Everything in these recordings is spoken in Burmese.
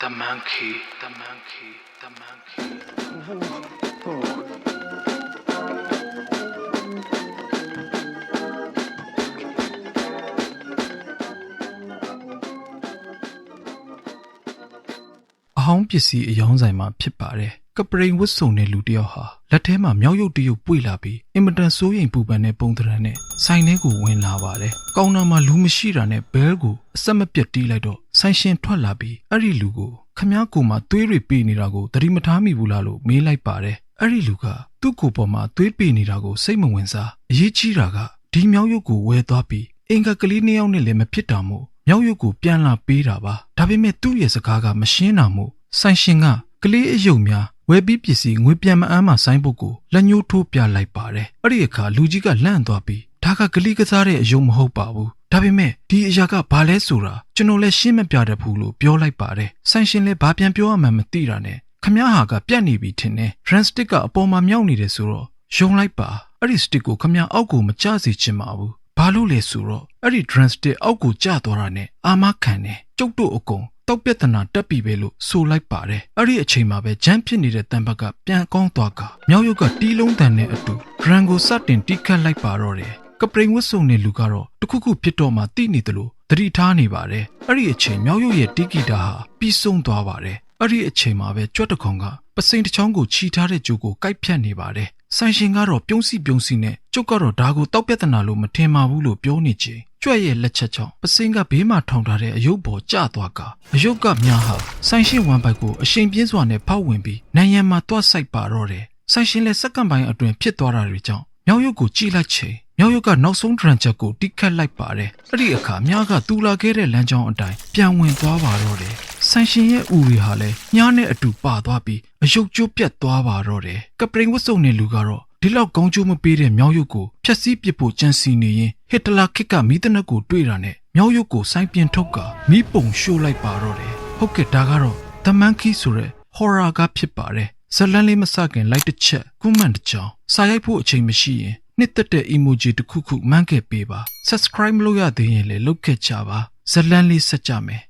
The monkey, the monkey, the monkey. အဟောင်းပစ္စည်းအယောင်းဆိုင်မှာဖြစ်ပါတယ် ကပရိန်ဝတ်စုံတဲ့လူတစ်ယောက်ဟာလက်ထဲမှာမြောက်ရုပ်တရုပ်ပွေလာပြီးအင်မတန်စိုးရိမ်ပူပန်တဲ့ပုံသဏ္ဍာန်နဲ့ဆိုင်ထဲကိုဝင်လာပါတယ်ကောင်တာမှာလူမရှိတာနဲ့ဘဲကိုအဆက်မပြတ်တီးလိုက်တော့ဆိုင်ရှင်ထွက်လာပြီးအဲ့ဒီလူကိုခမားကိုမှသွေးတွေပေးနေတာကိုသတိမထားမိဘူးလားလို့မေးလိုက်ပါတယ်အဲ့ဒီလူကသူ့ကိုယ်ပေါ်မှာသွေးပေးနေတာကိုစိတ်မဝင်စားအရေးကြီးတာကဒီမြောက်ရုပ်ကိုဝဲသွားပြီးအင်္ဂါကလေးနှစ်ယောက်နဲ့လည်းမဖြစ်တာမို့မြောက်ရုပ်ကိုပြန်လာပေးတာပါဒါပေမဲ့သူ့ရဲ့စကားကမရှင်းတာမို့ဆိုင်ရှင်ကကလေးအယုံများ ဝယ်ပြီးပစ္စည်းငွေပြန်မအမ်းမှဆိုင်းပုတ်ကိုလက်ညှိုးထိုးပြလိုက်ပါတယ်အဲ့ဒီအခါလူကြီးကလန့်သွားပြီးဒါကကလေးကစားတဲ့အယုံမဟုတ်ပါဘူးဒါပေမဲ့ဒီအရာကဘာလဲဆိုတာကျွန်တော်လည်းရှင်းမပြတတ်ဘူးလို့ပြောလိုက်ပါတယ်ဆိုင်ရှင်လည်းဘာပြန်ပြောရမှန်းမသိတာနဲ့ခမည်းဟာကပြတ်နေပြီထင်တယ် run stick ကအပေါ်မှာမြောက်နေတယ်ဆိုတော့ယုံလိုက်ပါအဲ့ဒီ stick ကိုခမည်းအောက်ကိုမကျစေချင်ပါဘူးဘာလို့လဲဆိုတော့အဲ့ဒီ drum stick အောက်ကိုကျသွားတာနဲ့အာမခံတယ်ကျုပ်တို့အကုန် တောက်ပြဿနာတက်ပြီပဲလို့ဆိုလိုက်ပါတယ်အဲ့ဒီအချိန်မှာပဲဂျမ်းဖြစ်နေတဲ့တန်ဘက်ကပြန်ကောင်းသွားကမြောက်ရုပ်ကတီးလုံးတန်နဲ့အတူ drum ကိုစတင်တီးခတ်လိုက်ပါတော့တယ်ကပရိန်ဝတ်စုံတဲ့လူကတော့တခုခုဖြစ်တော့မှတိနေတယ်လို့သတိထားနေပါတယ်အဲ့ဒီအချိန်မြောက်ရုပ်ရဲ့တီးဂီတာဟာပြီးဆုံးသွားပါတယ်အဲ့ဒီအချိန်မှာပဲကြွက်တခေါင်ကပစိန်တစ်ချောင်းကိုခြီထားတဲ့ကြိုးကိုကိုက်ဖြတ်နေပါတယ် ဆိုင်ရှင်ကတော့ပြုံးစီပြုံးစီနဲ့ကျုပ်ကတော့ဒါကိုတောက်ပြဿနာလို့မထင်ပါဘူးလို့ပြောနေချိန်ကြွက်ရဲ့လက်ချက်ချောင်းပစိန်ကဘေးမှာထောင်ထားတဲ့အယုတ်ပေါ်ကျသွားကအယုတ်ကများဟာဆိုင်ရှင်ဝမ်ဘိုက်ကိုအရှိန်ပြင်းစွာနဲ့ဖောက်ဝင်ပြီးနံရံမှာတွတ်ဆိုင်ပါတော့တယ်ဆိုင်ရှင်လည်းစက္ကန့်ပိုင်းအတွင်းဖြစ်သွားတာတွေကြောင့်မြောက်ရုပ်ကိုကြည့်လိုက်ချိန် မြောက်ရုပ်ကနောက်ဆုံးဒရန်ချက်ကိုတိခတ်လိုက်ပါတယ်အဲ့ဒီအခါမြားကတူလာခဲ့တဲ့လမ်းကြောင်းအတိုင်းပြန်ဝင်သွားပါတော့တယ်ဆိုင်ရှင်ရဲ့ဦးတွေဟာလည်းညားနဲ့အတူပါသွားပြီးအယုတ်ကျိုးပြတ်သွားပါတော့တယ်ကပရိန်ဝတ်စုံတဲ့လူကတော့ဒီလောက်ကောင်းကျိုးမပေးတဲ့မြောက်ရုပ်ကိုဖျက်ဆီးပစ်ဖို့ကြံစီနေရင်ဟစ်တလာခစ်ကမိသနက်ကိုတွေ့တာနဲ့မြောက်ရုပ်ကိုစိုင်းပြင်ထုတ်ကမိပုံရှို့လိုက်ပါတော့တယ်ဟုတ်ကဲ့ဒါကတော့ The Monkey ဆိုတဲ့ horror ကဖြစ်ပါတယ်ဇလန်းလေးမစခင်လိုက်တစ်ချက်ကွန်မန့်တစ်ကြောင်စာရိုက်ဖို့အချိန်မရှိရင် နှစ်သက်တဲ့ emoji တစ်ခုခုမှန်းခဲ့ပေးပါ subscribe မလုပ်ရသေးရင်လည်းလုပ်ခဲ့ကြပါဇလန်းလေးဆက်ကြမယ်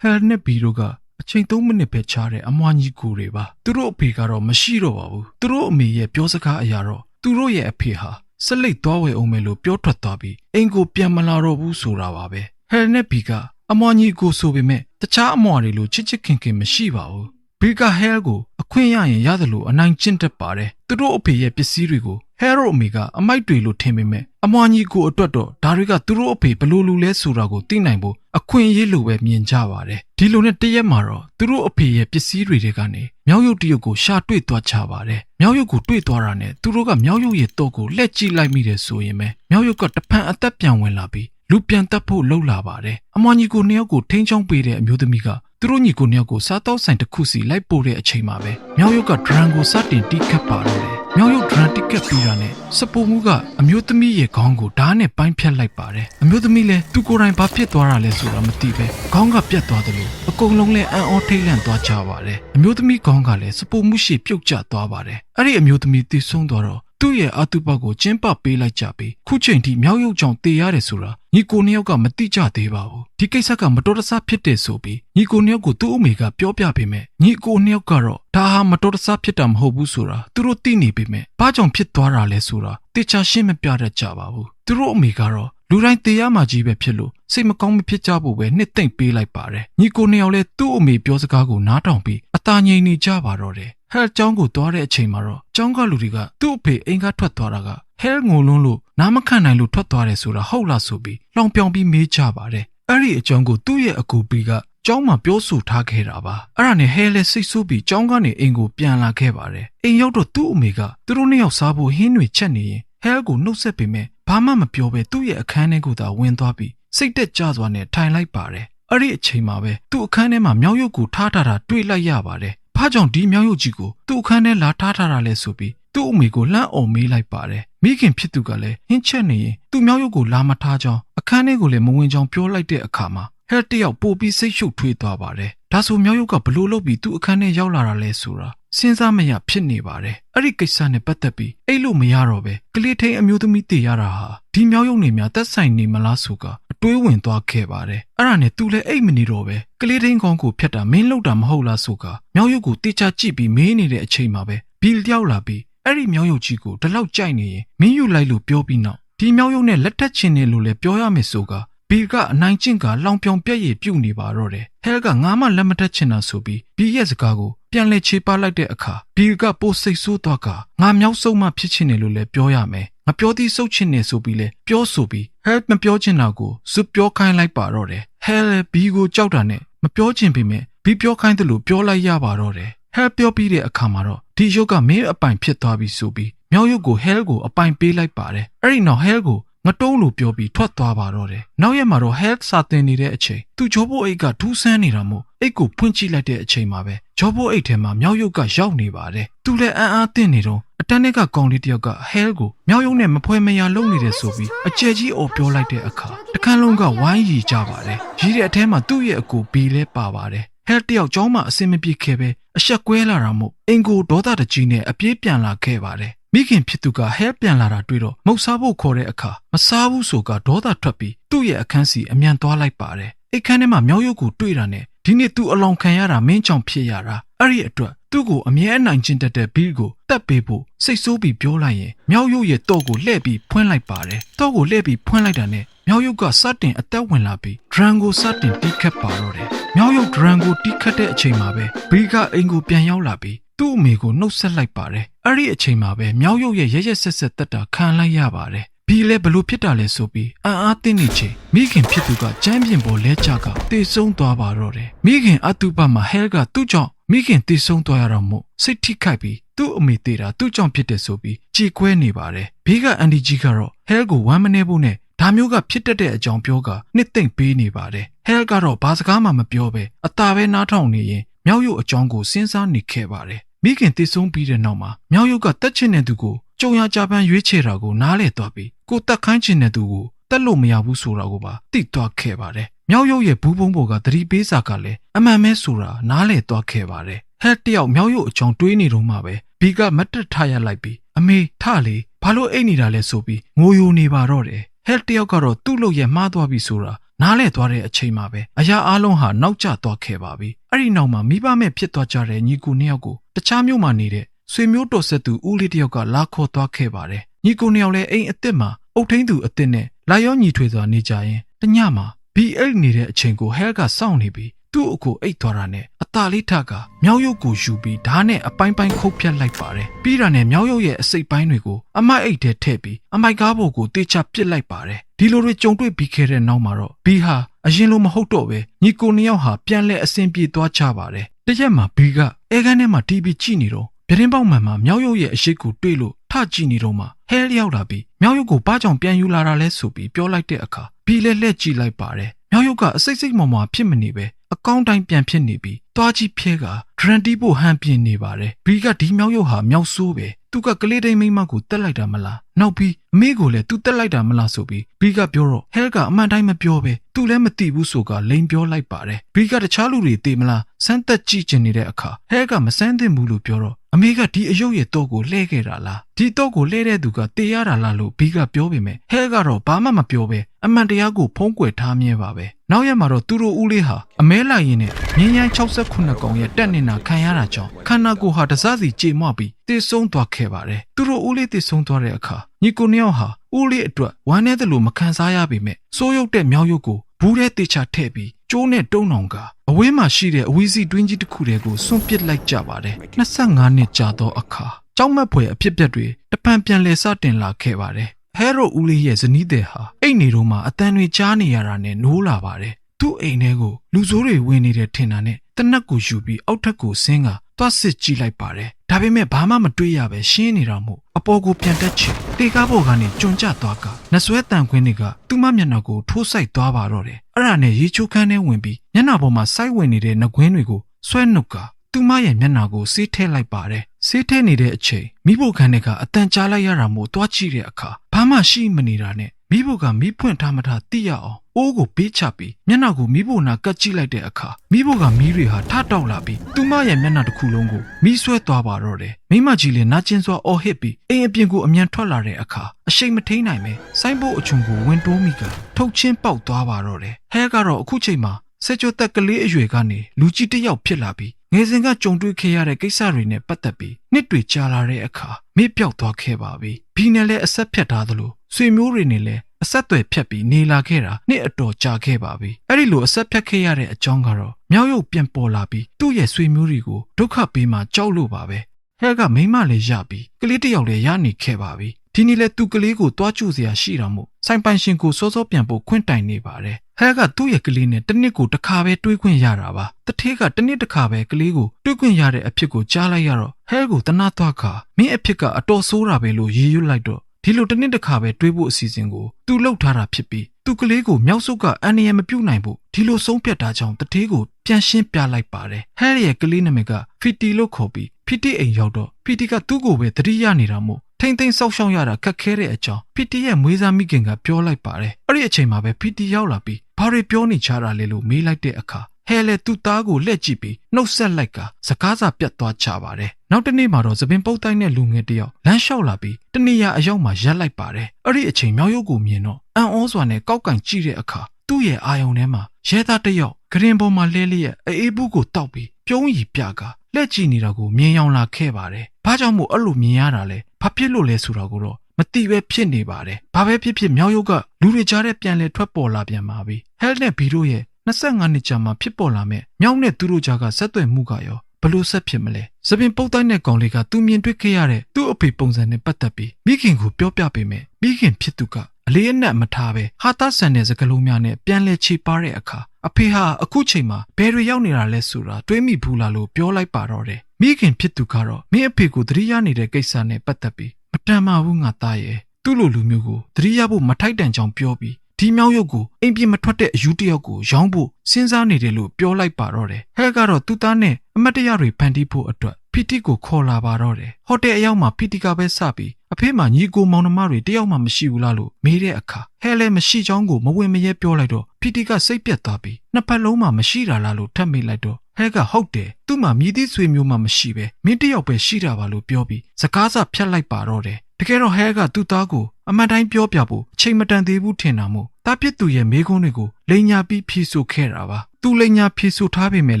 ဟဲနဲ့ဘီတို့ကအချိန်3မိနစ်ပဲချားတဲ့အမွှာညီကိုတွေပါသူတို့အဖေကတော့မရှိတော့ပါဘူးသူတို့အမေရဲ့ပြောစကားအရာတော့သူတို့ရဲ့အဖေဟာဆက်လက်သွားဝယ်အောင်မယ်လို့ပြောထွက်သွားပြီးအိမ်ကိုပြန်မလာတော့ဘူးဆိုတာပါပဲဟဲနဲ့ဘီကအမွှာညီကိုဆိုပေမဲ့တခြားအမွှာတွေလိုချစ်ချစ်ခင်ခင်မရှိပါဘူးဘီကဟဲကိုအခွင့်ရရင်ရတယ်လို့အနိုင်ကျင့်တတ်ပါတယ်သူတို့အဖေရဲ့ပစ္စည်းတွေကို ဟဲရိုအမေကအမိုက်တွေလို့ထင်ပေမဲ့အမွှာညီကိုအတွက်တော့ဒါတွေကသူတို့အဖေဘလို့လူလဲဆိုတာကိုသိနိုင်ဖို့အခွင့်အရေးလိုပဲမြင်ကြပါတယ်ဒီလိုနဲ့တရက်မှာတော့သူတို့အဖေရဲ့ပစ္စည်းတွေတွေကနေမြောက်ရုပ်တရုပ်ကိုရှာတွေ့သွားချပါတယ်မြောက်ရုပ်ကိုတွေ့သွားတာနဲ့သူတို့ကမြောက်ရုပ်ရဲ့တော့ကိုလှည့်ကြည့်လိုက်မိတယ်ဆိုရင်ပဲမြောက်ရုပ်ကတဖန်အသက်ပြန်ဝင်လာပြီးလူပြန်တက်ဖို့လှုပ်လာပါတယ်အမွှာညီကိုနှစ်ယောက်ကိုထိန်းချောင်းပေးတဲ့အမျိုးသမီးကသူတို့ညီကိုနှစ်ယောက်ကိုစားတောက်ဆိုင်တစ်ခုစီလိုက်ပို့တဲ့အချိန်မှာပဲမြောက်ရုပ်ကဒရန်ကိုစတင်တီးခတ်ပါတော့တယ် မြောက်ရုပ်ဒရန်တီးခတ်ပြီးတာနဲ့စပူမှုကအမျိုးသမီးရဲ့ခေါင်းကိုဓာတ်နဲ့ပိုင်းဖြတ်လိုက်ပါတယ်အမျိုးသမီးလည်းသူကိုယ်တိုင်ဘာဖြစ်သွားတာလဲဆိုတာမသိပဲခေါင်းကပြတ်သွားတယ်လို့အကုန်လုံးလည်းအံ့ဩထိတ်လန့်သွားကြပါတယ်အမျိုးသမီးခေါင်းကလည်းစပူမှုရှိပြုတ်ကျသွားပါတယ်အဲ့ဒီအမျိုးသမီးတည်ဆုံးသွားတော့ သူ့ရဲ့အတုပကိုကျင်းပပေးလိုက်ကြပြီးခုချိန်ထိမြောက်ရုပ်ကြောင့်တေရတယ်ဆိုတာညီကိုနှစ်ယောက်ကမတိကြသေးပါဘူးဒီကိစ္စကမတော်တဆဖြစ်တယ်ဆိုပြီးညီကိုနှစ်ယောက်ကိုသူ့အမေကပြောပြပေးမယ်ညီကိုနှစ်ယောက်ကတော့ဒါဟာမတော်တဆဖြစ်တာမဟုတ်ဘူးဆိုတာသူတို့သိနေပေမဲ့ဘာကြောင့်ဖြစ်သွားတာလဲဆိုတာတေချာရှင်းမပြတတ်ကြပါဘူးသူတို့အမေကတော့လူတိုင်းတေရမှာကြီးပဲဖြစ်လို့စိတ်မကောင်းမဖြစ်ကြဖို့ပဲနှစ်သိမ့်ပေးလိုက်ပါတယ်ညီကိုနှစ်ယောက်လည်းသူ့အမေပြောစကားကိုနားထောင်ပြီးအသာငြိမ်နေကြပါတော့တယ် ဟဲ့ကျောင်းကိုသွားတဲ့အချိန်မှာတော့ကျောင်းကလူတွေကသူ့အဖေအိမ်ကထွက်သွားတာကဟဲငိုလွန်းလို့နားမခံနိုင်လို့ထွက်သွားတယ်ဆိုတာဟုတ်လားဆိုပြီးလောင်ပြောင်ပြီးမေးကြပါတယ်အဲ့ဒီအကြောင်းကိုသူ့ရဲ့အကူပီကကျောင်းမှာပြောဆိုထားခဲ့တာပါအဲ့ဒါနဲ့ဟဲလဲစိတ်ဆိုးပြီးကျောင်းကနေအိမ်ကိုပြန်လာခဲ့ပါတယ်အိမ်ရောက်တော့သူ့အမေကသူတို့နှစ်ယောက်စားဖို့ဟင်းတွေချက်နေရင်ဟဲကိုနှုတ်ဆက်ပေမဲ့ဘာမှမပြောဘဲသူ့ရဲ့အခန်းထဲကိုသာဝင်သွားပြီးစိတ်တက်ကြစွာနဲ့ထိုင်လိုက်ပါတယ်အဲ့ဒီအချိန်မှာပဲသူ့အခန်းထဲမှာမြောက်ရုပ်ကိုထားထားတာတွေ့လိုက်ရပါတယ် ဘာကြောင့်ဒီမြောင်ရုပ်ကြီးကိုသူ့အခန်းထဲလာထားထားတာလဲဆိုပြီးသူ့အမေကိုလှမ်းအောင်မေးလိုက်ပါတယ်မိခင်ဖြစ်သူကလည်းဟင်းချက်နေရင်သူ့မြောင်ရုပ်ကိုလာမထားကြောင်းအခန်းထဲကိုလည်းမဝင်ကြောင်းပြောလိုက်တဲ့အခါမှာ ဟဲ့တယောက်ပို့ပြီးစိတ်ရှုပ်ထွေးသွားပါတယ်ဒါဆိုမြောင်ရုပ်ကဘလို့လုပ်ပြီးသူ့အခန်းထဲရောက်လာတာလဲဆိုတာစဉ်းစားမရဖြစ်နေပါတယ်အဲ့ဒီကိစ္စနဲ့ပတ်သက်ပြီးအဲ့လိုမရတော့ပဲကလေးထိန်အမျိုးသမီးတည်ရတာဟာဒီမြောင်ရုပ်နေများသက်ဆိုင်နေမလားဆိုကအတွေးဝင်သွားခဲ့ပါတယ်အဲ့ဒါနဲ့သူလည်းအိတ်မနေတော့ပဲကလေးတင်းကောင်းကိုဖျက်တာမင်းလောက်တာမဟုတ်လားဆိုကမြောက်ရုပ်ကိုတေချာကြည့်ပြီးမေးနေတဲ့အချိန်မှာပဲဘီလျောက်လာပြီးအဲ့ဒီမြောက်ရုပ်ကြီးကိုဒီလောက်ကြိုက်နေရင်မင်းယူလိုက်လို့ပြောပြီးနောက်ဒီမြောက်ရုပ်နဲ့လက်ထက်ချင်တယ်လို့လည်းပြောရမယ်ဆိုက ဘီကအနိုင်ကျင့်ကလောင်ပြောင်ပြက်ရည်ပြုတ်နေပါတော့တယ်ဟဲကငါမှလက်မထက်ချင်တာဆိုပြီးဘီရဲ့စကားကိုပြန်လဲချေပလိုက်တဲ့အခါဘီကပိုစိတ်ဆိုးသွားကငါမြောက်ဆုံးမှဖြစ်ချင်တယ်လို့လည်းပြောရမယ်ငါပြောသည်စုတ်ချင်နေဆိုပြီးလဲပြောဆိုပြီးဟဲမပြောချင်တာကိုစွပြောခိုင်းလိုက်ပါတော့တယ်ဟဲလည်းဘီကိုကြောက်တာနဲ့မပြောချင်ပေမဲ့ဘီပြောခိုင်းတယ်လို့ပြောလိုက်ရပါတော့တယ်ဟဲပြောပြီးတဲ့အခါမှာတော့ဒီရုပ်ကမင်းအပိုင်ဖြစ်သွားပြီဆိုပြီးမြောက်ရုပ်ကိုဟဲကိုအပိုင်ပေးလိုက်ပါတယ်အဲ့ဒီနောက်ဟဲကို ငတုံးလို့ပြောပြီးထွက်သွားပါတော့တယ်။နောက်ရက်မှာတော့ health စာတင်နေတဲ့အချိန်သူဂျောဘိုအိတ်ကထူးဆန်းနေတာမို့အိတ်ကိုဖွင့်ကြည့်လိုက်တဲ့အချိန်မှာပဲဂျောဘိုအိတ်ထဲမှာမြောက်ရုပ်ကရောက်နေပါတယ်။သူလည်းအံ့အားသင့်နေတော့အတန်းနဲ့ကကောင်လေးတယောက်က hell ကိုမြောက်ရုပ်နဲ့မဖွဲမရလုံနေတယ်ဆိုပြီးအကျယ်ကြီးအော်ပြောလိုက်တဲ့အခါတခန်းလုံးကဝိုင်းရီကြပါတယ်။ရီတဲ့အထဲမှာသူ့ရဲ့အကူဘီလဲပါပါတယ်။ hell တယောက်ကျောင်းမှာအစင်မပြေခဲ့ပဲအဆက်ကွဲလာတာမို့အင်ကိုဒေါသတကြီးနဲ့အပြေးပြန်လာခဲ့ပါတယ်။ မိခင်ဖြစ်သူကဟဲပြန်လာတာတွေ့တော့မုတ်စားဖို့ခေါ်တဲ့အခါမစားဘူးဆိုကဒေါသထွက်ပြီးသူ့ရဲ့အခန်းစီအမြန်သွားလိုက်ပါတယ်အိတ်ခမ်းထဲမှာမြောက်ရုပ်ကိုတွေ့တာနဲ့ဒီနေ့သူအလောင်ခံရတာမင်းကြောင့်ဖြစ်ရတာအဲ့ဒီအတွက်သူ့ကိုအမြဲအနိုင်ကျင့်တတ်တဲ့ဘီကိုတတ်ပေးဖို့စိတ်ဆိုးပြီးပြောလိုက်ရင်မြောက်ရုပ်ရဲ့တော့ကိုလှည့်ပြီးဖွင့်လိုက်ပါတယ်တော့ကိုလှည့်ပြီးဖွင့်လိုက်တာနဲ့မြောက်ရုပ်ကစတင်အသက်ဝင်လာပြီးဒရန်ကိုစတင်တီးခတ်ပါတော့တယ်မြောက်ရုပ်ဒရန်ကိုတီးခတ်တဲ့အချိန်မှာပဲဘီကအိမ်ကိုပြန်ရောက်လာပြီး သူ့အမေကိုနှုတ်ဆက်လိုက်ပါတယ်။အဲ့ဒီအချိန်မှာပဲမြောက်ရုပ်ရဲ့ရရက်ဆက်ဆက်တက်တာခံလိုက်ရပါတယ်။ဘီလည်းဘလို့ဖြစ်တာလဲဆိုပြီးအံ့အားသင့်နေချိန်မိခင်ဖြစ်သူကကျမ်းပြင်ပေါ်လဲချကတေဆုံးသွားပါတော့တယ်။မိခင်အတုပမှာဟဲကသူ့ကြောင့်မိခင်တေဆုံးသွားရတော့မို့စိတ်ထိခိုက်ပြီးသူ့အမေတေတာသူ့ကြောင့်ဖြစ်တယ်ဆိုပြီးကြေကွဲနေပါတယ်။ဘေးကအန်ဒီကြီးကတော့ဟဲကိုဝမ်းမနေဖို့နဲ့ဒါမျိုးကဖြစ်တတ်တဲ့အကြောင်းပြောကနှစ်သိမ့်ပေးနေပါတယ်။ဟဲကတော့ဘာစကားမှမပြောဘဲအသာပဲနားထောင်နေရင်မြောက်ရုပ်အကြောင်းကိုစဉ်းစားနေခဲ့ပါတယ်။ မိခင်တည်ဆုံးပြီးတဲ့နောက်မှာမြောက်ရုပ်ကတက်ချင်တဲ့သူကိုကြုံရကြပန်းရွေးချယ်တာကိုနားလေသွားပြီးကိုတက်ခိုင်းချင်တဲ့သူကိုတက်လို့မရဘူးဆိုတာကိုပါသိသွားခဲ့ပါတယ်။မြောက်ရုပ်ရဲ့ဘူးပုံပေါ်ကသတိပေးစာကလည်းအမှန်ပဲဆိုတာနားလေသွားခဲ့ပါတယ်။ဟဲ့တယောက်မြောက်ရုပ်အကြောင်းတွေးနေတော့မှပဲဘီကမတ်တက်ထရလိုက်ပြီးအမေထလေဘာလို့အိတ်နေတာလဲဆိုပြီးငိုယိုနေပါတော့တယ်။ဟဲ့တယောက်ကတော့သူ့လို့ရဲ့မှားသွားပြီဆိုတာနားလဲသွားတဲ့အချိန်မှာပဲအရာအလုံးဟာနောက်ကျသွားခဲ့ပါပြီ အဲ့ဒီနောက်မှာမိဘမဲ့ဖြစ်သွားကြတဲ့ညီကိုနှစ်ယောက်ကိုတခြားမြို့မှာနေတဲ့ဆွေမျိုးတော်ဆက်သူဦးလေးတယောက်ကလာခေါ်သွားခဲ့ပါတယ်ညီကိုနှစ်ယောက်လည်းအိမ်အစ်စ်မှာအုတ်ထင်းသူအစ်စ်နဲ့လာရောညီထွေစွာနေကြရင်တညမှာဘီအိတ်နေတဲ့အချိန်ကိုဟဲကစောင့်နေပြီးသူ့အကိုအိတ်သွားတာနဲ့အตาလေးထကမြောက်ရုပ်ကိုယူပြီးဓာတ်နဲ့အပိုင်းပိုင်းခုတ်ဖြတ်လိုက်ပါတယ်ပြီးတာနဲ့မြောက်ရုပ်ရဲ့အစိတ်ပိုင်းတွေကိုအမိုက်အိတ်ထဲထည့်ပြီးအမိုက်ကားပေါ်ကိုတေချပစ်လိုက်ပါတယ်ဒီလိုတွေကြုံတွေ့ပြီးခဲ့တဲ့နောက်မှာတော့ဘီဟာ အရင်လိုမဟုတ်တော့ပဲညီကိုနှစ်ယောက်ဟာပြန်လဲအဆင်ပြေသွားကြပါတယ်တရက်မှာဘီကအဲကန်းထဲမှာ TV ကြည့်နေတော့ပြတင်းပေါက်မှန်မှာမြောက်ရုပ်ရဲ့အရှိတ်ကိုတွေ့လို့ထကြည့်နေတော့မှဟဲလျောက်လာပြီးမြောက်ရုပ်ကိုဘာကြောင့်ပြန်ယူလာတာလဲဆိုပြီးပြောလိုက်တဲ့အခါဘီလဲလှည့်ကြည့်လိုက်ပါတယ်မြောက်ရုပ်ကအစိတ်စိတ်မော်မော်ဖြစ်မနေပဲ အကောင့်တိုင်းပြန်ဖြစ်နေပြီးတွားကြီးဖြဲကဒရန်တီဖို့ဟန်ပြင်းနေပါတယ်ဘီကဒီမြောက်ရုပ်ဟာမြောက်ဆိုးပဲသူကကလေးတိန်မိမကိုတက်လိုက်တာမလားနောက်ပြီးအမေကိုလည်းသူတက်လိုက်တာမလားဆိုပြီးဘီကပြောတော့ဟဲကအမှန်တိုင်းမပြောပဲသူလည်းမသိဘူးဆိုကလိန်ပြောလိုက်ပါတယ်ဘီကတခြားလူတွေသိမလားစမ်းသက်ကြည့်ချင်နေတဲ့အခါဟဲကမစမ်းသင့်ဘူးလို့ပြောတော့ အမေကဒီအယုတ်ရဲ့တော့ကိုလှဲခဲ့တာလားဒီတော့ကိုလှဲတဲ့သူကတေးရတာလားလို့ဘီကပြောပေမဲ့ဟဲကတော့ဘာမှမပြောပဲအမှန်တရားကိုဖုံးကွယ်ထားမြဲပါပဲနောက်ရက်မှာတော့သူတို့ဦးလေးဟာအမဲလိုက်ရင်းနဲ့မြင်းရန်68ကောင်ရဲ့တက်နေတာခံရတာကြောင့်ခန္ဓာကိုယ်ဟာတစားစီကြေမွပြီးတေဆုံးသွားခဲ့ပါတယ်သူတို့ဦးလေးတေဆုံးသွားတဲ့အခါညီကိုနှစ်ယောက်ဟာဦးလေးအတွက်ဝမ်းနည်းသလိုမခံစားရပေမဲ့စိုးရုပ်တဲ့မြောက်ရုပ်ကိုဘူးထဲတေချာထည့်ပြီးကျိုးနဲ့တုံးအောင်က အဝေးမှာရှိတဲ့အဝီစီတွင်းကြီးတစ်ခုတည်းကိုစွန့်ပစ်လိုက်ကြပါတယ်25နှစ်ကြာသောအခါကြောက်မက်ဖွယ်အဖြစ်အပျက်တွေတပံပြန်လဲစတင်လာခဲ့ပါတယ်ဟဲရိုဦးလေးရဲ့ဇနီးတဲ့ဟာအိတ်နေတော့မှအတန်တွေကြားနေရတာနဲ့နိုးလာပါတယ်သူ့အိမ်ထဲကိုလူဆိုးတွေဝင်နေတဲ့ထင်တာနဲ့တနက်ကိုယူပြီးအောက်ထပ်ကိုဆင်းကတွတ်စစ်ကြည့်လိုက်ပါတယ်ဒါပေမဲ့ဘာမှမတွေ့ရပဲရှင်းနေတာမို့အပေါ်ကိုပြန်တက်ချင်တေကားပေါ်ကနေကျွံကျသွားကနဆွဲတန်ခွင်းတွေကသူ့မမျက်နှာကိုထိုးဆိုင်သွားပါတော့တယ် အဲ့ဒါနဲ့ရေချိုးခန်းထဲဝင်ပြီးမျက်နှာပေါ်မှာစိုက်ဝင်နေတဲ့နှကွင်းတွေကိုဆွဲနှုတ်ကသူမရဲ့မျက်နှာကိုဆေးထဲလိုက်ပါတယ်ဆေးထဲနေတဲ့အချိန်မိဖို့ခန်းထဲကအတန်ကြားလိုက်ရတာမို့တွားကြည့်တဲ့အခါဘာမှရှိမနေတာနဲ့ မိဖို့ကမိဖွင့်ထားမထားသိရအောင်အိုးကိုပေးချပြီးမျက်နှာကိုမိဖို့နာကတ်ကြည့်လိုက်တဲ့အခါမိဖို့ကမီးတွေဟာထတောက်လာပြီးသူမရဲ့မျက်နှာတစ်ခုလုံးကိုမီးဆွဲသွားပါတော့တယ်မိမကြီးလည်းနာကျင်စွာအော်ဟစ်ပြီးအိမ်အပြင်ကိုအမြန်ထွက်လာတဲ့အခါအရှိန်မထိန်နိုင်ပဲဆိုင်းဘုတ်အချုံကိုဝင်တိုးမိကထုတ်ချင်းပေါက်သွားပါတော့တယ်ဟဲကတော့အခုချိန်မှာဆက်ကြွသက်ကလေးအရွယ်ကနေလူကြီးတစ်ယောက်ဖြစ်လာပြီးငယ်စဉ်ကကြုံတွေ့ခဲ့ရတဲ့ကိစ္စတွေနဲ့ပတ်သက်ပြီးနှစ်တွေကြာလာတဲ့အခါမေ့ပြောက်သွားခဲ့ပါပြီ။ဘီနဲ့လည်းအဆက်ဖြတ်ထားသလို ဆွေမျိုးတွေနဲ့လည်းအဆက်အသွယ်ဖြတ်ပြီးနေလာခဲ့တာနှစ်အတော်ကြာခဲ့ပါပြီ။အဲ့ဒီလိုအဆက်ဖြတ်ခဲ့ရတဲ့အကြောင်းကတော့မြောက်ရုပ်ပြန်ပေါ်လာပြီးသူ့ရဲ့ဆွေမျိုးတွေကိုဒုက္ခပေးမှကြောက်လို့ပါပဲ။ဟဲကမိမလည်းရပြီးကလေးတစ်ယောက်လည်းရနေခဲ့ပါပြီ။ဒီနေ့လဲသူကလေးကိုတွားကြည့်စရာရှိတာမို့ဆိုင်ပိုင်ရှင်ကိုစောစောပြန်ဖို့ခွင့်တိုင်နေပါတယ်ဟဲကသူ့ရဲ့ကလေးနဲ့တစ်နှစ်ကိုတစ်ခါပဲတွေးခွင့်ရတာပါတထေးကတစ်နှစ်တစ်ခါပဲကလေးကိုတွေးခွင့်ရတဲ့အဖြစ်ကိုကြားလိုက်ရတော့ဟဲကိုတနာသွားခါမင်းအဖြစ်ကအတော်ဆိုးတာပဲလို့ရည်ရွတ်လိုက်တော့ ဒီလိုတစ်နှစ်တစ်ခါပဲတွေးဖို့အစီအစဉ်ကိုသူလှုပ်ထားတာဖြစ်ပြီးသူကလေးကိုမြောက်စုပ်ကအန်ရမပြုတ်နိုင်ဘူးဒီလိုဆုံးဖြတ်တာကြောင့်တထေးကိုပြန်ရှင်းပြလိုက်ပါတယ်ဟဲရဲ့ကလေးနာမည်ကဖီတီလို့ခေါ်ပြီးဖီတီအိမ်ရောက်တော့ဖီတီကသူ့ကိုပဲတတိယနေတာမို့ထိမ့်သိမ့်ဆောက်ရှောက်ရတာခက်ခဲတဲ့အကြောင်းဖီတီရဲ့မွေးစားမိခင်ကပြောလိုက်ပါတယ်အဲ့ဒီအချိန်မှာပဲဖီတီရောက်လာပြီးဘာတွေပြောနေချတာလဲလို့မေးလိုက်တဲ့အခါ ဟဲလေသူ့သားကိုလှည့်ကြည့်ပြီးနှုတ်ဆက်လိုက်ကစကားစာပြတ်သွားချပါတယ်နောက်တနေ့မှာတော့သပင်ပုတ်တိုင်းတဲ့လူငယ်တယောက်လမ်းလျှောက်လာပြီးတနေရာအရောက်မှာရက်လိုက်ပါတယ်အဲ့ဒီအချိန်မြောက်ရုပ်ကိုမြင်တော့အံ့ဩစွာနဲ့ကောက်ကင်ကြည့်တဲ့အခါသူ့ရဲ့အာယုံထဲမှာရဲသားတယောက်ဂရင်ပေါ်မှာလဲလျက်အေးဘူးကိုတောက်ပြီးပြုံးရီပြကလက်ကြည့်နေတာကိုမြင်ရောက်လာခဲ့ပါတယ်ဘာကြောင့်မို့အဲ့လိုမြင်ရတာလဲဘာဖြစ်လို့လဲဆိုတာကိုတော့မတိပဲဖြစ်နေပါတယ်။ဘာပဲဖြစ်ဖြစ်မြောက်ရုပ်ကလူတွေကြားတဲ့ပြန်လဲထွက်ပေါ်လာပြန်ပါပြီ။ဟဲလ်နဲ့ဘီတို့ရဲ့ 25နှစ်ကြာမှဖြစ်ပေါ်လာမဲ့မြောက်နဲ့သူတို့ကြားကဆက်သွယ်မှုကရောဘလို့ဆက်ဖြစ်မလဲ။သပင်ပုတ်တိုင်းတဲ့ကောင်လေးကသူမြင်တွေ့ခဲ့ရတဲ့သူ့အဖေပုံစံနဲ့ပတ်သက်ပြီးမိခင်ကိုပြောပြပေးမယ်။မိခင်ဖြစ်သူကအလေးအနက်မထားပဲဟာတာဆန်တဲ့စကလုံးများနဲ့ပြန်လဲချေပါတဲ့အခါအဖေဟာအခုချိန်မှာဘယ်တွေရောက်နေတာလဲဆိုတာတွေးမိဘူးလားလို့ပြောလိုက်ပါတော့တယ်။မိခင်ဖြစ်သူကတော့မင်းအဖေကိုသတိရနေတဲ့ကိစ္စနဲ့ပတ်သက်ပြီးမတန်ပါဘူးငါသားရဲ့သူ့လိုလူမျိုးကိုသတိရဖို့မထိုက်တန်ကြောင်ပြောပြီး ဒီမြောက်ရုပ်ကိုအိမ်ပြင်မထွက်တဲ့အယူတယောက်ကိုရောင်းဖို့စဉ်းစားနေတယ်လို့ပြောလိုက်ပါတော့တယ်ဟဲကတော့သူ့သားနဲ့အမတ်တရတွေဖန်တီးဖို့အတွက်ဖီတီကိုခေါ်လာပါတော့တယ်ဟိုတယ်အရောက်မှာဖီတီကပဲစပြီးအဖေမှညီကိုမောင်နှမတွေတယောက်မှမရှိဘူးလားလို့မေးတဲ့အခါဟဲလည်းမရှိချောင်းကိုမဝင်မရဲပြောလိုက်တော့ဖီတီကစိတ်ပြတ်သွားပြီးနှစ်ဖက်လုံးမှမရှိတာလားလို့ထပ်မေးလိုက်တော့ဟဲကဟုတ်တယ်သူ့မှာမြည်သည့်ဆွေမျိုးမှမရှိပဲမင်းတယောက်ပဲရှိတာပါလို့ပြောပြီးစကားစဖြတ်လိုက်ပါတော့တယ် တကယ်တော့ဟဲကသူ့သားကိုအမှန်တိုင်းပြောပြဖို့အချိန်မတန်သေးဘူးထင်တာမို့တားပြစ်သူရဲ့မေခွန်းတွေကိုလိန်ညာပြီးဖြေဆိုခဲ့တာပါသူလိန်ညာဖြေဆိုထားပေမဲ့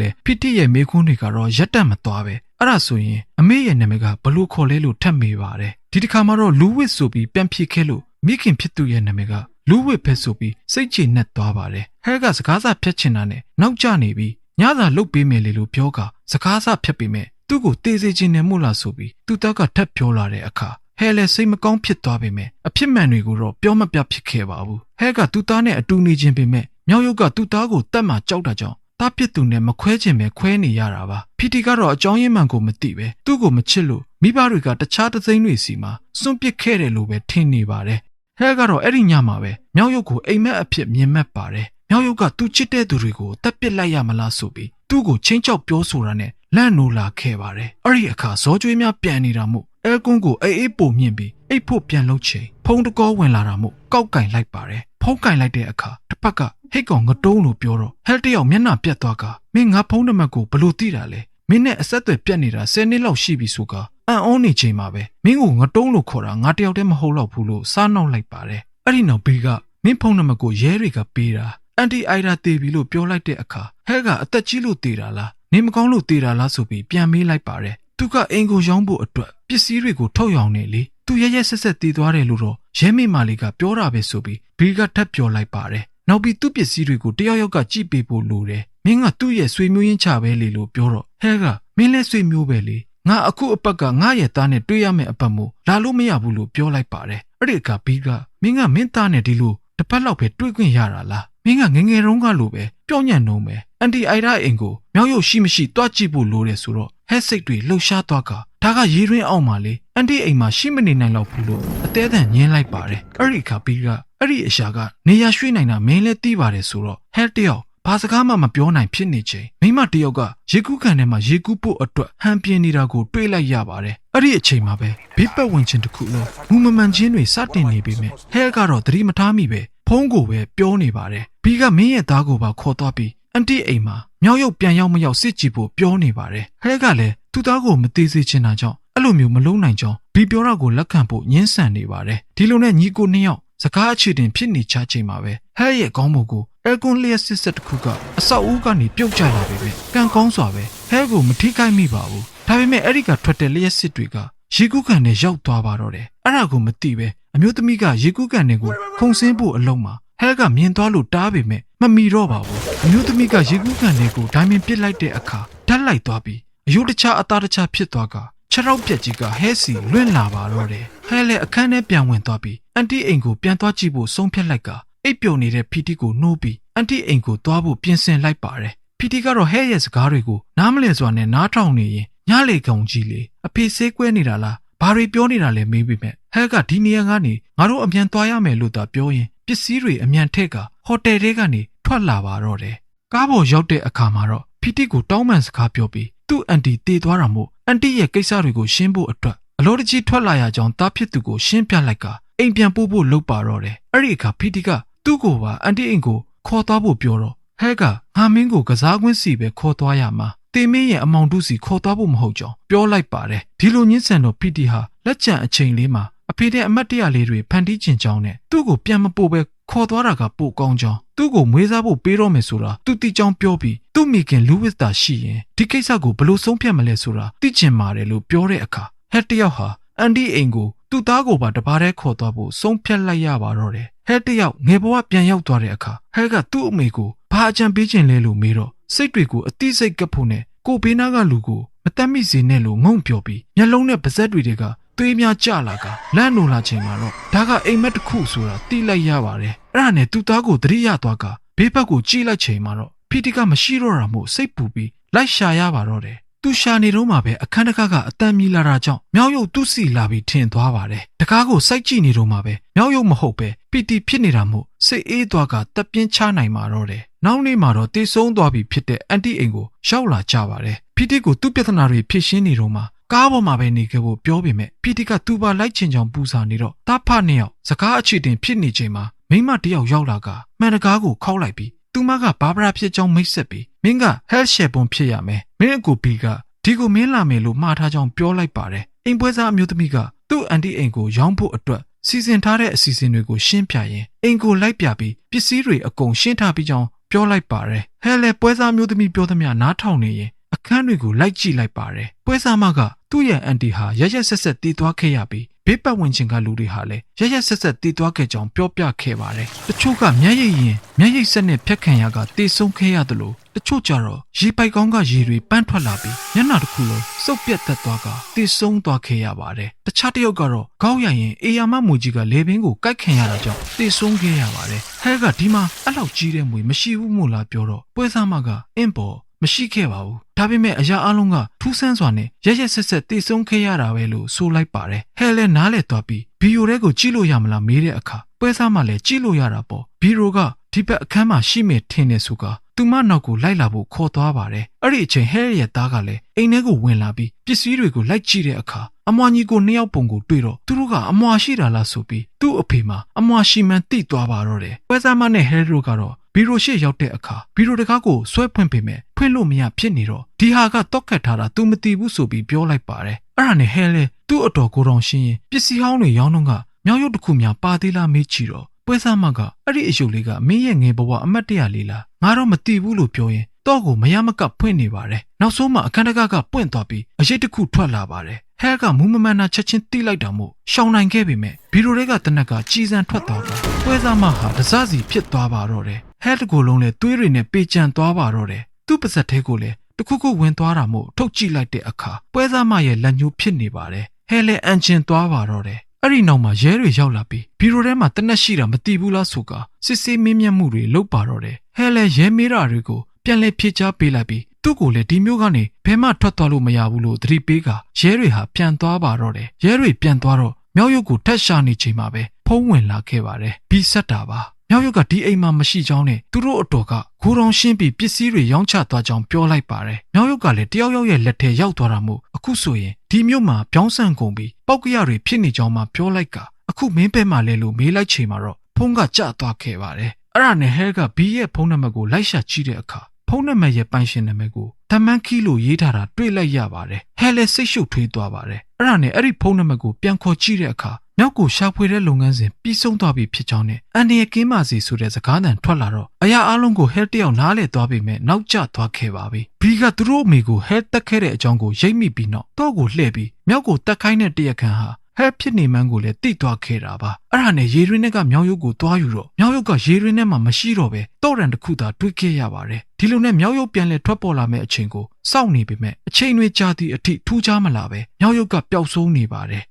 လည်းဖီတိရဲ့မေခွန်းတွေကတော့ရက်တက်မသွားပဲအဲ့ဒါဆိုရင်အမေရဲ့နာမည်ကဘလို့ခေါ်လဲလို့ထပ်မေးပါတယ်ဒီတစ်ခါမှတော့လူဝစ်ဆိုပြီးပြန်ဖြေခဲ့လို့မိခင်ဖြစ်သူရဲ့နာမည်ကလူဝစ်ပဲဆိုပြီးစိတ်ချနှက်သွားပါတယ်ဟဲကစကားစဖြတ်ချင်တာနဲ့နောက်ကျနေပြီးညစာလုတ်ပေးမယ်လေလို့ပြောကစကားစဖြတ်ပေမဲ့သူ့ကိုတေးစေခြင်းနဲ့မို့လားဆိုပြီးသူ့တက်ကထပ်ပြောလာတဲ့အခါ ဟဲလည်းစိတ်မကောင်းဖြစ်သွားပေမဲ့အဖြစ်မှန်တွေကိုတော့ပြောမပြဖြစ်ခဲ့ပါဘူးဟဲကသူ့သားနဲ့အတူနေခြင်းပေမဲ့မြောက်ရုပ်ကသူ့သားကိုတတ်မှကြောက်တာကြောင့်တားပစ်သူနဲ့မခွဲခြင်းပဲခွဲနေရတာပါဖီတီကတော့အကြောင်းရင်းမှန်ကိုမသိပဲသူ့ကိုမချစ်လို့မိဘတွေကတခြားတသိန်းတွေစီမှာစွန့်ပစ်ခဲ့တယ်လို့ပဲထင်နေပါတယ်ဟဲကတော့အဲ့ဒီညမှာပဲမြောက်ရုပ်ကိုအိမ်မက်အဖြစ်မြင်မှတ်ပါတယ်မြောက်ရုပ်ကသူ့ချစ်တဲ့သူတွေကိုတက်ပစ်လိုက်ရမလားဆိုပြီးသူ့ကိုချင်းချောက်ပြောဆိုတာနဲ့လန့်နိုးလာခဲ့ပါတယ်အဲ့ဒီအခါဇောကျွေးများပြန်နေတာမို့ အဲကွန်းကိုအေးအေးပုံမြင့်ပြီးအိတ်ဖို့ပြန်လှုပ်ချိန်ဖုံးတကောဝင်လာတာမို့ကောက်ကင်လိုက်ပါတယ်ဖုံးကင်လိုက်တဲ့အခါတစ်ဖက်ကဟိတ်ကောင်ငတုံးလို့ပြောတော့ဟဲတယောက်မျက်နှာပြတ်သွားကမင်းငါဖုံးနံပါတ်ကိုဘလို့သိတာလဲမင်းနဲ့အဆက်အသွယ်ပြတ်နေတာ10နှစ်လောက်ရှိပြီဆိုကအံ့ဩနေချိန်မှာပဲမင်းကိုငတုံးလို့ခေါ်တာငါတယောက်တည်းမဟုတ်တော့ဘူးလို့စားနှောက်လိုက်ပါတယ်အဲ့ဒီနောက်ဘေးကမင်းဖုံးနံပါတ်ကိုရဲတွေကပေးတာအန်တီအိုင်ဒါတေပြီလို့ပြောလိုက်တဲ့အခါဟဲကအသက်ကြီးလို့တေတာလားနေမကောင်းလို့တေတာလားဆိုပြီးပြန်မေးလိုက်ပါတယ် သူကအင်ကိုရောင်းဖို့အတွက်ပစ္စည်းတွေကိုထုတ်ရောင်းနေလေသူရရဆက်ဆက်တည်သွားတယ်လို့တော့ရဲမိမာလေးကပြောတာပဲဆိုပြီးဘီကထပ်ပြောလိုက်ပါတယ်နောက်ပြီးသူ့ပစ္စည်းတွေကိုတယောက်ယောက်ကကြည့်ပေးဖို့လိုတယ်မင်းကသူ့ရဲ့ဆွေမျိုးရင်းချပဲလေလို့ပြောတော့ဟဲကမင်းလည်းဆွေမျိုးပဲလေငါအခုအပတ်ကငါရဲ့သားနဲ့တွေ့ရမယ့်အပတ်မို့လာလို့မရဘူးလို့ပြောလိုက်ပါတယ်အဲ့ဒီအခါဘီကမင်းကမင်းသားနဲ့ဒီလိုတစ်ပတ်လောက်ပဲတွေ့ခွင့်ရတာလားမင်းကငငယ်တုန်းကလိုပဲပြောညံ့နှုံးပဲ အန်တီအိုင်ဒါအင်ကိုမြောက်ရုပ်ရှိမရှိတွားကြည့်ဖို့လိုတယ်ဆိုတော့ဟက်စိတ်တွေလှုပ်ရှားသွားကဒါကရေရင်းအောင်ပါလေအန်တီအိမ်မှာရှိမနေနိုင်တော့ဘူးလို့အသေးအံညင်းလိုက်ပါတယ်အဲ့ဒီအခါဘီကအဲ့ဒီအရှာကနေရာရွှေ့နိုင်တာမင်းလည်းသိပါတယ်ဆိုတော့ဟဲတယောက်ဘဘာစကားမှမပြောနိုင်ဖြစ်နေချိန်မိမတစ်ယောက်ကရေကူးကန်ထဲမှာရေကူးဖို့အတွက်ဟန်ပြင်းနေတာကိုတွေးလိုက်ရပါတယ်အဲ့ဒီအချိန်မှာပဲဘေးပတ်ဝန်းကျင်တစ်ခုလုံးမူမမှန်ချင်းတွေစတင်နေပြီမဲ့ဟဲကတော့သတိမထားမိပဲဖုန်းကိုပဲပြောနေပါတယ်ဘီကမင်းရဲ့သားကိုပါခေါ်သွားပြီး အန်တီအိမ်မှာမြောက်ရုပ်ပြန်ရောက်မရောက်စစ်ကြည့်ဖို့ပြောနေပါတယ်ဟဲကလည်းသူ့သားကိုမသေးစေချင်တာကြောင့်အဲ့လိုမျိုးမလုံးနိုင်ကြောင်းဘီပြောတာကိုလက်ခံဖို့ညှင်းဆန်နေပါတယ်ဒီလိုနဲ့ညီကိုနှစ်ယောက်စကားအခြေတင်ဖြစ်နေချချိန်မှာပဲဟဲရဲ့ခေါင်းပုံကိုအဲကွန်လျက်စစ်စစ်တစ်ခုကအဆောက်အဦကနေပြုတ်ကျလာပြီပဲကံကောင်းစွာပဲဟဲကိုမထိခိုက်မိပါဘူးဒါပေမဲ့အဲ့ဒီကထွက်တဲ့လျက်စစ်တွေကရေကူးကန်နဲ့ရောက်သွားပါတော့တယ်အဲ့ဒါကိုမသိပဲအမျိုးသမီးကရေကူးကန်တွေကိုခုံဆင်းဖို့အလုံးမှာ ဟဲကမြင်သွားလို့တားပေမဲ့မမီတော့ပါဘူးအမျိုးသမီးကရေကူးကန်တွေကိုဒိုင်းမင်ပစ်လိုက်တဲ့အခါဓာတ်လိုက်သွားပြီးအယုတ်တခြားအသားတခြားဖြစ်သွားကခြေထောက်ပြက်ကြီးကဟဲစီလွင့်လာပါတော့တယ်ဟဲလည်းအခန်းထဲပြန်ဝင်သွားပြီးအန်တီအိမ်ကိုပြန်သွားကြည့်ဖို့ဆုံးဖြတ်လိုက်ကအိပ်ပျော်နေတဲ့ဖီတီကိုနှိုးပြီးအန်တီအိမ်ကိုသွားဖို့ပြင်ဆင်လိုက်ပါတယ်ဖီတီကတော့ဟဲရဲ့စကားတွေကိုနားမလည်စွာနဲ့နားထောင်နေရင်ညလေကောင်ကြီးလေအဖေဆေးကွဲနေတာလားဘာတွေပြောနေတာလဲမေးပြီးမြဲဟဲကဒီနေရာကနေငါတို့အမြန်သွားရမယ်လို့သာပြောရင် ပစ္စည်းတွေအမြန်ထက်ကဟိုတယ်ထဲကနေထွက်လာပါတော့တယ်ကားပေါ်ရောက်တဲ့အခါမှာတော့ဖီတီကိုတောင်းပန်စကားပြောပြီးသူ့အန်တီတေသွားတာမို့အန်တီရဲ့ကိစ္စတွေကိုရှင်းဖို့အတွက်အလောတကြီးထွက်လာရကြောင်းတားဖြစ်သူကိုရှင်းပြလိုက်ကအိမ်ပြန်ပို့ဖို့လုပ်ပါတော့တယ်အဲ့ဒီအခါဖီတီကသူ့ကိုပါအန်တီအိမ်ကိုခေါ်သွားဖို့ပြောတော့ဟဲကငါမင်းကိုကစားကွင်းစီပဲခေါ်သွားရမှာတင်မင်းရဲ့အမောင်တုစီခေါ်သွားဖို့မဟုတ်ကြောင်းပြောလိုက်ပါတယ်ဒီလိုညှင်းဆန်တော့ဖီတီဟာလက်ကျန်အချိန်လေးမှာအ ဖေတဲ့အမတ်တရလေးတွေဖန်တီးကျင်ကြောင်းနဲ့သူ့ကိုပြန်မပို့ပဲခေါ်သွားတာကပိုကောင်းကြောင်းသူ့ကိုမွေးစားဖို့ပေးတော့မယ်ဆိုတာသူတိကြောင်းပြောပြီးသူ့မိခင်လူဝစ်တာရှိရင်ဒီကိစ္စကိုဘလို့ဆုံးဖြတ်မလဲဆိုတာသိချင်ပါတယ်လို့ပြောတဲ့အခါဟက်တယောက်ဟာအန်ဒီအိမ်ကိုသူ့သားကိုပါတပါးတည်းခေါ်သွားဖို့ဆုံးဖြတ်လိုက်ရပါတော့တယ်ဟက်တယောက်ငယ်ဘဝပြန်ရောက်သွားတဲ့အခါဟဲကသူ့အမေကိုဘာအကြံပေးခြင်းလဲလို့မေးတော့စိတ်တွေကိုအတိစိတ်ကပ်ဖို့နဲ့ကိုဘေးနားကလူကိုမတတ်မိစေနဲ့လို့ငုံပြောပြီးမျက်လုံးနဲ့ပါးစပ်တွေတွေက သွေးများကျလာကလန့်နိုလာချိန်မှာတော့ဒါကအိမ်မက်တစ်ခုဆိုတာတိလိုက်ရပါတယ်အဲ့ဒါနဲ့သူ့သားကိုသတိရသွားကဘေးဘက်ကိုကြည့်လိုက်ချိန်မှာတော့ဖီတီကမရှိတော့တာမို့စိတ်ပူပြီးလိုက်ရှာရပါတော့တယ်သူရှာနေတော့မှပဲအခန်းတကားကအတန်မြည်လာတာကြောင့်မြောက်ရုပ်သူ့စီလာပြီးထင်သွားပါတယ်တကားကိုစိုက်ကြည့်နေတော့မှပဲမြောက်ရုပ်မဟုတ်ပဲပီတီဖြစ်နေတာမို့စိတ်အေးသွားကတက်ပြင်းချနိုင်မှာတော့တယ်နောက်နေ့မှာတော့တေဆုံးသွားပြီဖြစ်တဲ့အန်တီအိမ်ကိုရောက်လာကြပါတယ်ဖီတီကိုသူ့ပြဿနာတွေဖြေရှင်းနေတော့မှ ကားပေါ်မှာပဲနေခဲ့ဖို့ပြောပေမဲ့ဖီတီကသူ့ပါလိုက်ချင်ကြောင်ပူစာနေတော့တာဖနှစ်ယောက်စကားအခြေတင်ဖြစ်နေချိန်မှာမိမတယောက်ရောက်လာကမှန်တကားကိုခောက်လိုက်ပြီးသူမကဘာဗရာဖြစ်ကြောင်းမိတ်ဆက်ပြီးမင်းကဟဲရှယ်ပွန်ဖြစ်ရမယ်မင်းအကူဘီကဒီကိုမင်းလာမယ်လို့မှားထားကြောင်းပြောလိုက်ပါတယ်အိမ်ပွဲစားအမျိုးသမီးကသူ့အန်တီအိမ်ကိုရောင်းဖို့အတွက်စီစဉ်ထားတဲ့အစီအစဉ်တွေကိုရှင်းပြရင်အိမ်ကိုလိုက်ပြပြီးပစ္စည်းတွေအကုန်ရှင်းထားပြီးကြောင်းပြောလိုက်ပါတယ်ဟဲလေပွဲစားမျိုးသမီးပြောသမျှနားထောင်နေရင်အခန်းတွေကိုလိုက်ကြည့်လိုက်ပါတယ်ပွဲစားမက သူ့ရဲ့အန်တီဟာရရက်ဆက်ဆက်တည်သွားခဲ့ရပြီးဘေးပတ်ဝန်းကျင်ကလူတွေဟာလည်းရရက်ဆက်ဆက်တည်သွားခဲ့ကြောင်းပြောပြခဲ့ပါတယ်တချို့ကမျက်ရည်ရင်မျက်ရည်ဆက်နဲ့ဖြတ်ခံရကတည်ဆုံးခဲ့ရတယ်လို့တချို့ကြတော့ရေပိုက်ကောင်းကရေတွေပန်းထွက်လာပြီးမျက်နှာတစ်ခုလုံးစုပ်ပြတ်သက်သွားကတည်ဆုံးသွားခဲ့ရပါတယ်တခြားတစ်ယောက်ကတော့ခေါင်းရရင်အေယာမမူကြီးကလေပင်ကိုကိုက်ခံရတာကြောင့်တည်ဆုံးခဲ့ရပါတယ်ဟဲကဒီမှာအဲ့လောက်ကြီးတဲ့မွေမရှိဘူးမို့လားပြောတော့ပွဲစားမကအင့်ပေါ် မရှိခဲ့ပါဘူးဒါပေမဲ့အရာအလုံးကထူးဆန်းစွာနဲ့ရရက်ဆက်ဆက်တည်ဆုံးခဲ့ရတာပဲလို့ဆိုလိုက်ပါတယ်ဟဲလဲနားလဲသွားပြီးဘီယိုထဲကိုကြည့်လို့ရမလားမေးတဲ့အခါပွဲစားမလည်းကြည့်လို့ရတာပေါ့ဘီရိုကဒီဘက်အခန်းမှာရှိမယ်ထင်နေဆိုကသူမနောက်ကိုလိုက်လာဖို့ခေါ်သွားပါတယ်အဲ့ဒီအချိန်ဟဲရဲ့သားကလည်းအိမ်ထဲကိုဝင်လာပြီးပစ္စည်းတွေကိုလိုက်ကြည့်တဲ့အခါအမွာညီကိုနှစ်ယောက်ပုံကိုတွေ့တော့သူတို့ကအမွာရှိတာလားဆိုပြီးသူ့အဖေမှာအမွာရှိမှန်းသိသွားပါတော့တယ်ပွဲစားမနဲ့ဟဲရိုကတော့ ဘီရိုရှိရောက်တဲ့အခါဘီရိုတကားကိုဆွဲဖွင့်ပေမဲ့ဖွင့်လို့မရဖြစ်နေတော့ဒီဟာကတော့ခတ်ထားတာ तू မသိဘူးဆိုပြီးပြောလိုက်ပါတယ်အဲ့ဒါနဲ့ဟဲလဲသူ့အတော်ကိုယ်တော်ရှင်းရင်ပစ္စည်းဟောင်းတွေရောင်းတော့ကမြောက်ရုပ်တစ်ခုများပါသေးလားမေးကြည့်တော့ပွဲစားမကအဲ့ဒီအယုတ်လေးကမင်းရဲ့ငယ်ဘဝအမတ်တရလေးလားငါတော့မသိဘူးလို့ပြောရင်တော့ကိုမရမကဖွင့်နေပါတယ်နောက်ဆုံးမှအခန်းတကားကပွင့်သွားပြီးအရေးတစ်ခုထွက်လာပါတယ်ဟဲကမူးမမှန်တာချက်ချင်းတိလိုက်တာမို့ရှောင်နိုင်ခဲ့ပေမဲ့ဘီရိုတွေကတနက်ကကြီးစံထွက်သွားတော့ပွဲစားမဟာတစစီဖြစ်သွားပါတော့တယ် ဟဲတကူလုံးလည်းသွေးတွေနဲ့ပေကြံသွားပါတော့တယ်သူ့ပါဇက်သေးကိုလည်းတခုခုဝင်သွားတာမို့ထုတ်ကြည့်လိုက်တဲ့အခါပွဲစားမရဲ့လက်ညှိုးဖြစ်နေပါတယ်ဟဲလည်းအန်ချင်သွားပါတော့တယ်အဲ့ဒီနောက်မှာရဲတွေရောက်လာပြီးဘီရိုထဲမှာတနက်ရှိတာမသိဘူးလားဆိုကစစ်ဆေးမင်းမြတ်မှုတွေလုပ်ပါတော့တယ်ဟဲလည်းရဲမေးတာတွေကိုပြန်လဲဖြေချပေးလိုက်ပြီးသူ့ကိုလည်းဒီမျိုးကနေဘဲမှထွက်သွားလို့မရဘူးလို့သတိပေးကရဲတွေဟာပြန်သွားပါတော့တယ်ရဲတွေပြန်သွားတော့မြောက်ရုပ်ကိုထက်ရှာနေချိန်မှာပဲဖုံးဝင်လာခဲ့ပါတယ်ပြီးဆက်တာပါ မြောက်ရုပ်ကဒီအိမ်မှာမရှိကြောင်းနဲ့သူတို့အတော်ကဂိုးတော်ရှင်းပြီးပစ္စည်းတွေရောင်းချသွားကြောင်းပြောလိုက်ပါတယ်မြောက်ရုပ်ကလည်းတယောက်ယောက်ရဲ့လက်ထဲရောက်သွားတာမို့အခုဆိုရင်ဒီမြို့မှာပြောင်းဆန့်ကုန်ပြီးပောက်ကရတွေဖြစ်နေကြောင်းမှပြောလိုက်ကအခုမင်းပဲမှလဲလို့မေးလိုက်ချိန်မှာတော့ဖုန်းကကြသွားခဲ့ပါတယ်အဲ့ဒါနဲ့ဟဲကဘီရဲ့ဖုန်းနံပါတ်ကိုလိုက်ရှာကြည့်တဲ့အခါဖုန်းနံပါတ်ရဲ့ပိုင်ရှင်နာမည်ကိုတမန်ခီလို့ရေးထားတာတွေ့လိုက်ရပါတယ်ဟဲလည်းစိတ်ရှုပ်ထွေးသွားပါတယ်အဲ့ဒါနဲ့အဲ့ဒီဖုန်းနံပါတ်ကိုပြန်ခေါ်ကြည့်တဲ့အခါ မြောက်ကိုရှာဖွေတဲ့လုပ်ငန်းစဉ်ပြီးဆုံးသွားပြီဖြစ်ကြောင်းနဲ့အန်ဒီရဲ့ကင်းပါစီဆိုတဲ့စကားသံထွက်လာတော့အရာအလုံးကိုဟဲတယောက်နားလေသွားပြီမဲ့နောက်ကျသွားခဲ့ပါပြီဘီကသူတို့အမေကိုဟဲတက်ခဲ့တဲ့အကြောင်းကိုရိပ်မိပြီးနောက်တော့ကိုလှည့်ပြီးမြောက်ကိုတက်ခိုင်းတဲ့တရက်ခန့်ဟာဟဲဖြစ်နေမှန်းကိုလည်းတိသွားခဲ့တာပါအဲ့ဒါနဲ့ရေရင်းနဲ့ကမြောက်ရုပ်ကိုသွားယူတော့မြောက်ရုပ်ကရေရင်းနဲ့မှမရှိတော့ပဲတော့ရန်တစ်ခုသာတွေ့ခဲ့ရပါတယ်ဒီလိုနဲ့မြောက်ရုပ်ပြန်လဲထွက်ပေါ်လာမဲ့အချိန်ကိုစောင့်နေပေမဲ့အချိန်တွေကြာသည့်အထိထူးခြားမလာပဲမြောက်ရုပ်ကပျောက်ဆုံးနေပါတယ်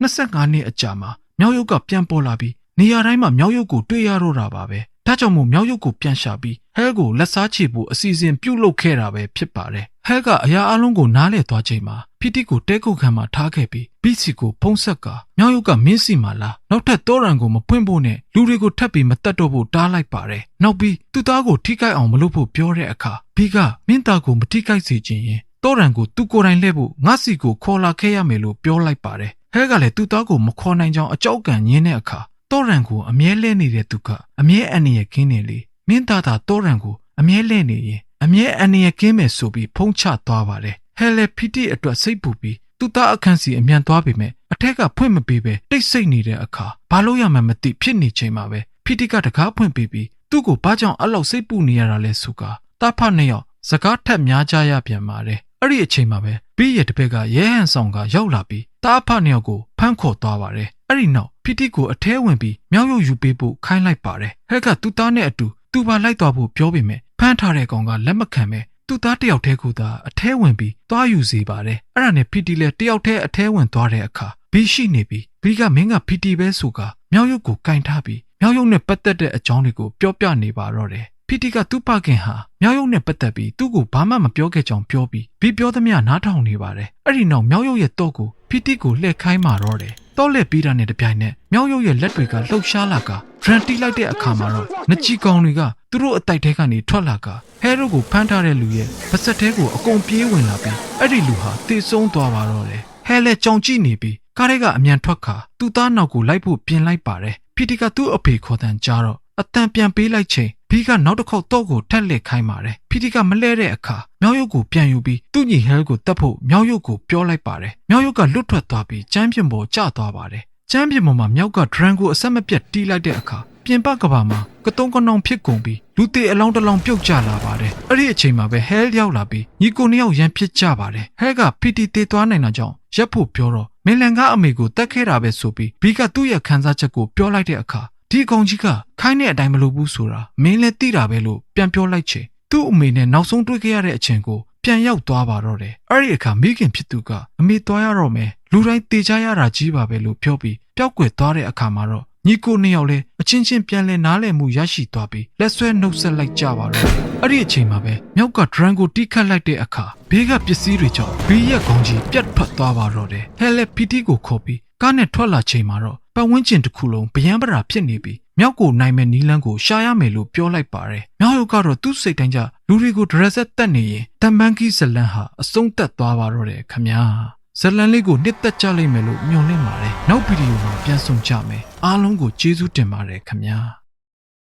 25နှစ်အကြာမှာမြောက်ရုပ်ကပြန်ပေါ်လာပြီးနေရာတိုင်းမှာမြောက်ရုပ်ကိုတွေ့ရတော့တာပါပဲဒါကြောင့်မို့မြောက်ရုပ်ကိုပြန်ရှာပြီးဟဲကိုလက်စားချေဖို့အစီအစဉ်ပြုတ်လုပ်ခဲ့တာပဲဖြစ်ပါတယ်ဟဲကအရာအလုံးကိုနားလေသွားချိန်မှာဖီတီကိုတဲကုတ်ခံမှာထားခဲ့ပြီးဘီစီကိုဖုံးဆက်ကမြောက်ရုပ်ကမင်းစီမှာလာနောက်ထပ်တောရန်ကိုမဖွင့်ဖို့နဲ့လူတွေကိုထပ်ပြီးမတတ်တော့ဖို့တားလိုက်ပါတယ်နောက်ပြီးသူ့သားကိုထိခိုက်အောင်မလုပ်ဖို့ပြောတဲ့အခါဘီကမင်းသားကိုမထိခိုက်စေချင်ရင်တောရန်ကိုသူကိုယ်တိုင်လှည့်ဖို့ငါစီကိုခေါ်လာခဲ့ရမယ်လို့ပြောလိုက်ပါတယ် ဟဲကလည်းသူ့သားကိုမခေါ်နိုင်ကြောင်းအကြောက်ကန်ညင်းတဲ့အခါတောရန်ကိုအမြဲလဲနေတဲ့သူကအမြဲအန္တရာယ်ကင်းနေလေမင်းသားသာတောရန်ကိုအမြဲလဲနေရင်အမြဲအန္တရာယ်ကင်းမယ်ဆိုပြီးဖုံးချသွားပါတယ်ဟဲလည်းဖီတီအတွက်စိတ်ပူပြီးသူ့သားအခန်းစီအမြန်သွားပေမဲ့အထက်ကဖွင့်မပေးပဲတိတ်ဆိတ်နေတဲ့အခါဘာလို့ရမှန်းမသိဖြစ်နေချိန်မှာပဲဖီတီကတကားဖွင့်ပေးပြီးသူ့ကိုဘာကြောင့်အဲ့လောက်စိတ်ပူနေရတာလဲဆိုကတာဖနှစ်ယောက်စကားထက်များကြရပြန်ပါတယ်အဲ့ဒီအချိန်မှာပဲဘီရဲ့တပည့်ကရဲဟန်ဆောင်ကရောက်လာပြီး တာဖနှစ်ယောက်ကိုဖမ်းခေါ်သွားပါတယ်အဲ့ဒီနောက်ဖီတီကိုအထဲဝင်ပြီးမြောက်ရုပ်ယူပေးဖို့ခိုင်းလိုက်ပါတယ်ဟဲ့ကသူ့သားနဲ့အတူသူပါလိုက်သွားဖို့ပြောပေမဲ့ဖမ်းထားတဲ့ကောင်ကလက်မခံပဲသူ့သားတယောက်တည်းကိုသာအထဲဝင်ပြီးသွားယူစေပါတယ်အဲ့ဒါနဲ့ဖီတီလည်းတယောက်တည်းအထဲဝင်သွားတဲ့အခါဘီရှိနေပြီးဘီကမင်းကဖီတီပဲဆိုကမြောက်ရုပ်ကိုကင်ထားပြီးမြောက်ရုပ်နဲ့ပတ်သက်တဲ့အကြောင်းတွေကိုပြောပြနေပါတော့တယ် ဖီတီကသူ့ပခင်ဟာမြောက်ရုပ်နဲ့ပတ်သက်ပြီးသူ့ကိုဘာမှမပြောခဲ့ကြောင်းပြောပြီးဘီပြောသမျှနားထောင်နေပါတယ်အဲ့ဒီနောက်မြောက်ရုပ်ရဲ့တော့ကိုဖီတီကိုလှည့်ခိုင်းมาတော့တယ်တော့လက်ပြီးတာနဲ့တပြိုင်နက်မြောက်ရုပ်ရဲ့လက်တွေကလှုပ်ရှားလာကဒရန်တီးလိုက်တဲ့အခါမှာတော့နချီကောင်တွေကသူတို့အတိုက်ထဲကနေထွက်လာကဟဲရိုကိုဖမ်းထားတဲ့လူရဲ့ပါစက်ထဲကိုအကုန်ပြေးဝင်လာပြီးအဲ့ဒီလူဟာတေဆုံးသွားပါတော့တယ်ဟဲလက်ကြောင်ကြည့်နေပြီးကားထဲကအမြန်ထွက်ခါသူ့သားနောက်ကိုလိုက်ဖို့ပြင်လိုက်ပါတယ်ဖီတီကသူ့အဖေခေါ်တန်ကြားတော့အတန်ပြန်ပေးလိုက်ချိန် ဘီကနောက်တစ်ခေါက်တော့ကိုထက်လက်ခိုင်းပါတယ်ဖီတီကမလဲတဲ့အခါမြောက်ရုပ်ကိုပြန်ယူပြီးသူ့ညီဟဲကိုတတ်ဖို့မြောက်ရုပ်ကိုပြောလိုက်ပါတယ်မြောက်ရုပ်ကလွတ်ထွက်သွားပြီးကျမ်းပြင်ပေါ်ကျသွားပါတယ်ကျမ်းပြင်ပေါ်မှာမြောက်ကဒရန်ကိုအဆက်မပြတ်တီးလိုက်တဲ့အခါပြင်ပကဘာမှာကတုံးကနောင်ဖြစ်ကုန်ပြီးလူသေးအလောင်းတစ်လောင်းပြုတ်ကျလာပါတယ်အဲ့ဒီအချိန်မှာပဲဟဲရောက်လာပြီးညီကိုနှစ်ယောက်ရန်ဖြစ်ကြပါတယ်ဟဲကဖီတီတေးသွားနိုင်တာကြောင့်ရက်ဖို့ပြောတော့မင်းလန်ကအမေကိုတတ်ခဲ့တာပဲဆိုပြီးဘီကသူ့ရဲ့ခံစားချက်ကိုပြောလိုက်တဲ့အခါ ဒီအကောင်ကြီးကခိုင်းတဲ့အတိုင်းမလုပ်ဘူးဆိုတာမင်းလည်းသိတာပဲလို့ပြန်ပြောလိုက်ချေသူ့အမေနဲ့နောက်ဆုံးတွေ့ခဲ့ရတဲ့အချိန်ကိုပြန်ရောက်သွားပါတော့တယ်အဲ့ဒီအခါမိခင်ဖြစ်သူကအမေသွားရတော့မယ်လူတိုင်းတေချရတာကြီးပါပဲလို့ပြောပြီးပျောက်ကွယ်သွားတဲ့အခါမှာတော့ညီကိုနှစ်ယောက်လည်းအချင်းချင်းပြန်လဲနားလည်မှုရရှိသွားပြီးလက်ဆွဲနှုတ်ဆက်လိုက်ကြပါတော့တယ်အဲ့ဒီအချိန်မှာပဲမြောက်ကဒရန်ကိုတီးခတ်လိုက်တဲ့အခါဘေးကပစ္စည်းတွေကြောင့်ဘေးရက်ကောင်းကြီးပြတ်ထွက်သွားပါတော့တယ်ဟဲလက်ပီတီကိုခေါ်ပြီးကားနဲ့ထွက်လာချိန်မှာတော့ ပတ်ဝန်းကျင်တစ်ခုလုံးဗျံပရာဖြစ်နေပြီးမြောက်ကိုနိုင်မဲ့နီလန်းကိုရှာရမယ်လို့ပြောလိုက်ပါတယ်။မြောက်ရုပ်ကတော့သူ့စိတ်တိုင်းကြလူတွေကိုဒရက်ဆက်တက်နေရင်တမန်ကီဇလန်ဟာအဆုံးသက်သွားပါတော့တယ်ခမညာ။ဇလန်လေးကိုနှစ်သက်ကြလိမ့်မယ်လို့မျှော်လင့်ပါတယ်။နောက်ဗီဒီယိုမှာပြန်ဆုံကြမယ်။အားလုံးကိုကျေးဇူးတင်ပါတယ်ခမညာ။